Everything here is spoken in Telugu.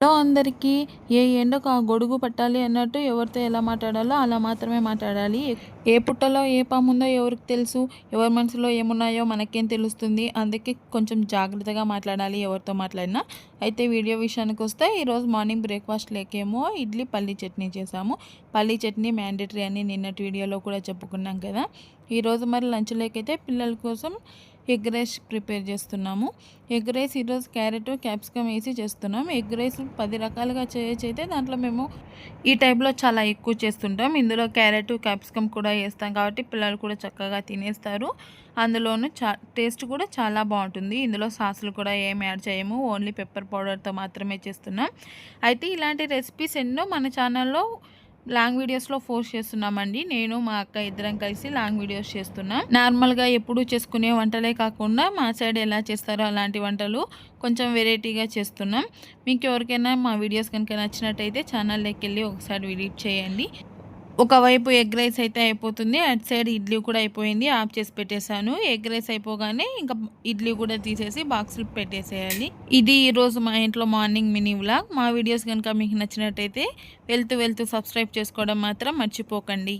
హలో అందరికీ ఏ ఎండకు ఆ గొడుగు పట్టాలి అన్నట్టు ఎవరితో ఎలా మాట్లాడాలో అలా మాత్రమే మాట్లాడాలి. ఏ పుట్టలో ఏ పాముందో ఎవరికి తెలుసు ఎవరి మనసులో ఏమున్నాయో మనకేం తెలుస్తుంది అందుకే కొంచెం జాగ్రత్తగా మాట్లాడాలి ఎవరితో మాట్లాడినా. అయితే వీడియో విషయానికి వస్తే ఈరోజు మార్నింగ్ బ్రేక్ఫాస్ట్ లేకేమో ఇడ్లీ పల్లీ చట్నీ చేసాము పల్లీ చట్నీ మ్యాండేటరీ అని నిన్నటి వీడియోలో కూడా చెప్పుకున్నాం కదా. ఈరోజు మరి లంచ్ లేకైతే పిల్లల కోసం ఎగ్ రైస్ ప్రిపేర్ చేస్తున్నాము. ఎగ్ రైస్ ఈరోజు క్యారెట్ క్యాప్సికమ్ వేసి చేస్తున్నాం. ఎగ్ రైస్ పది రకాలుగా చేయొచ్చు అయితే దాంట్లో మేము ఈ టైప్లో చాలా ఎక్కువ చేస్తుంటాం. ఇందులో క్యారెట్ క్యాప్సికమ్ కూడా వేస్తాం కాబట్టి పిల్లలు కూడా చక్కగా తినేస్తారు. అందులోనూ చా టేస్ట్ కూడా చాలా బాగుంటుంది. ఇందులో సాసులు కూడా ఏం యాడ్ చేయము. ఓన్లీ పెప్పర్ పౌడర్తో మాత్రమే చేస్తున్నాం. అయితే ఇలాంటి రెసిపీస్ ఎన్నో మన ఛానల్లో లాంగ్ వీడియోస్లో పోస్ట్ చేస్తున్నామండి. నేను మా అక్క ఇద్దరం కలిసి లాంగ్ వీడియోస్ చేస్తున్నాం. నార్మల్గా ఎప్పుడు చేసుకునే వంటలే కాకుండా మా సైడ్ ఎలా చేస్తారో అలాంటి వంటలు కొంచెం వెరైటీగా చేస్తున్నాం. మీకు ఎవరికైనా మా వీడియోస్ కనుక నచ్చినట్టయితే ఛానల్లోకి వెళ్ళి ఒకసారి విజిట్ చేయండి. ఒకవైపు ఎగ్ రైస్ అయితే అయిపోతుంది అటు సైడ్ ఇడ్లీ కూడా అయిపోయింది ఆఫ్ చేసి పెట్టేశాను. ఎగ్ రైస్ అయిపోగానే ఇంకా ఇడ్లీ కూడా తీసేసి బాక్స్లు పెట్టేసేయాలి. ఇది ఈరోజు మా ఇంట్లో మార్నింగ్ మినీ వ్లాగ్. మా వీడియోస్ కనుక మీకు నచ్చినట్టయితే వెళ్తూ వెళ్తూ సబ్స్క్రైబ్ చేసుకోవడం మాత్రం మర్చిపోకండి.